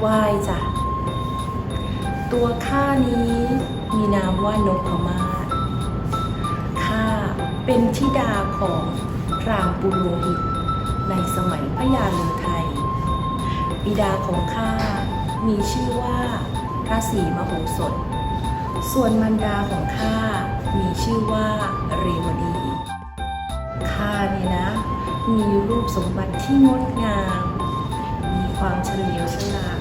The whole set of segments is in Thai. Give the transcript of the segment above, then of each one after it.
ไหว้จ้ะ ตัวข้านี้มีนามว่านกพมาศข้าเป็นธิดาของรามปุโรหิต ในสมัยพระยานุไทย บิดาของข้ามีชื่อว่าพระศรีมโหสถ ส่วนมันดาของข้ามีชื่อว่าเรวดีข้าเนี่ยนะ มีรูปสมบัติที่งดงาม มีความเฉลียวฉลาด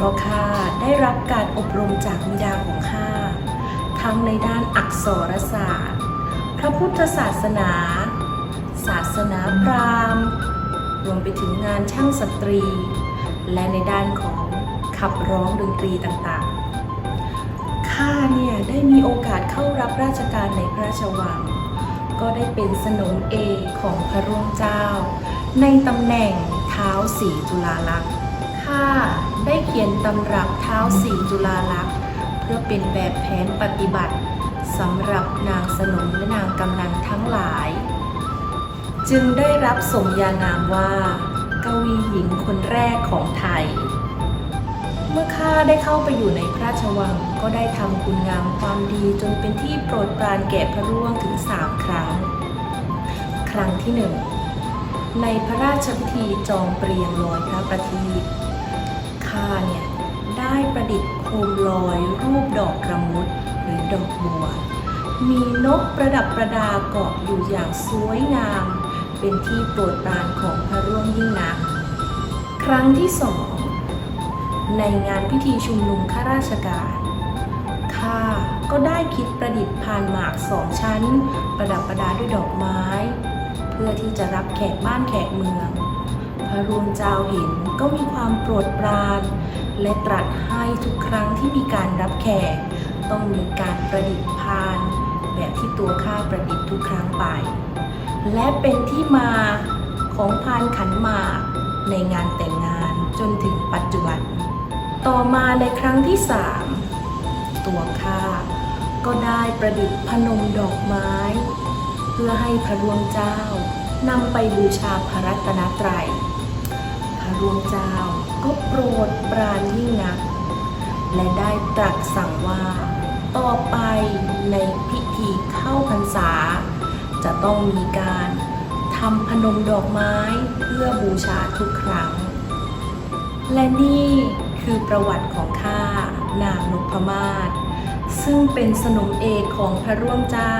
เพราะข้าได้รับการอบรมจากบิดาของข้าทั้งในด้านอักษรศาสตร์ พระพุทธศาสนา ศาสนาพราหมณ์ รวมไปถึงงานช่างสตรี และในด้านของขับร้องดนตรีต่างๆ ข้าเนี่ยได้มีโอกาสเข้ารับราชการในพระราชวัง ก็ได้เป็นสนมเอกของพระร่วงเจ้า ในตำแหน่งเท้าสีจุฬาลักษณ์ ข้าได้เขียนตำรับเท้าสีจุฬาลักษณ์เพื่อเป็นแบบแผนปฏิบัติสำหรับนางสนมและนางกำนันทั้งหลาย จึงได้รับสมญานามว่ากวีหญิงคนแรกของไทย เมื่อข้าได้เข้าไปอยู่ในพระราชวังก็ได้ทำคุณงามความดีจนเป็นที่โปรดปรานแก่พระร่วงถึงสามครั้ง ครั้งที่หนึ่งในพระราชพิธีจองเปรียงลอยพระประทีป ข้าเนี่ยได้ประดิษฐ์โคมลอยรูปดอกกระมุดหรือดอกบัว มีนกประดับประดาเกาะอยู่อย่างสวยงาม เป็นที่โปรดปรานของพระร่วงยิ่งนัก ครั้งที่สองในงานพิธีชุมนุมข้าราชการ ข้าก็ได้คิดประดิษฐ์พานหมากสองชั้น ประดับประดาด้วยดอกไม้ เพื่อที่จะรับแขกบ้านแขกเมือง พระรวงเจ้าเห็นก็มีความโปรดปราน และตรัสให้ทุกครั้งที่มีการรับแขก ต้องมีการประดิษฐ์พาน แบบที่ตัวข้าประดิษฐ์ทุกครั้งไป และเป็นที่มาของพานขันหมากในงานแต่งงานจนถึงปัจจุบัน ต่อมาในครั้งที่สามตัวข้าก็ได้ประดิษฐ์พนมดอกไม้ เพื่อให้พระรวงเจ้านำไปบูชาพระรัตนตรัย ระรวงเจ้า ก็โปรดปรานยิ่งนัก และได้ตรัสสั่งว่า ต่อไปในพิธีเข้าพรรษา จะต้องมีการทำพนมดอกไม้เพื่อบูชาทุกครั้ง และนี่คือประวัติของข้านางนพมาศซึ่งเป็นสนมเอกของพระร่วงเจ้า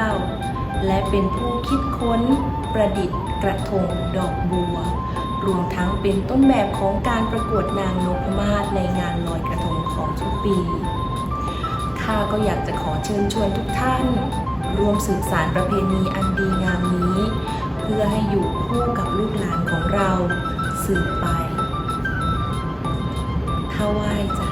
และเป็นผู้คิดค้นประดิษฐ์กระทงดอกบัว รวมทั้งเป็นต้นแบบของการประกวดนางนพมาศในงานลอยกระทงของทุกปีข้าก็อยากจะขอเชิญชวนทุกท่าน ร่วมสืบสารประเพณีอันดีงามนี้ เพื่อให้อยู่คู่กับลูกหลานของเราสืบไปถวายจ้ะ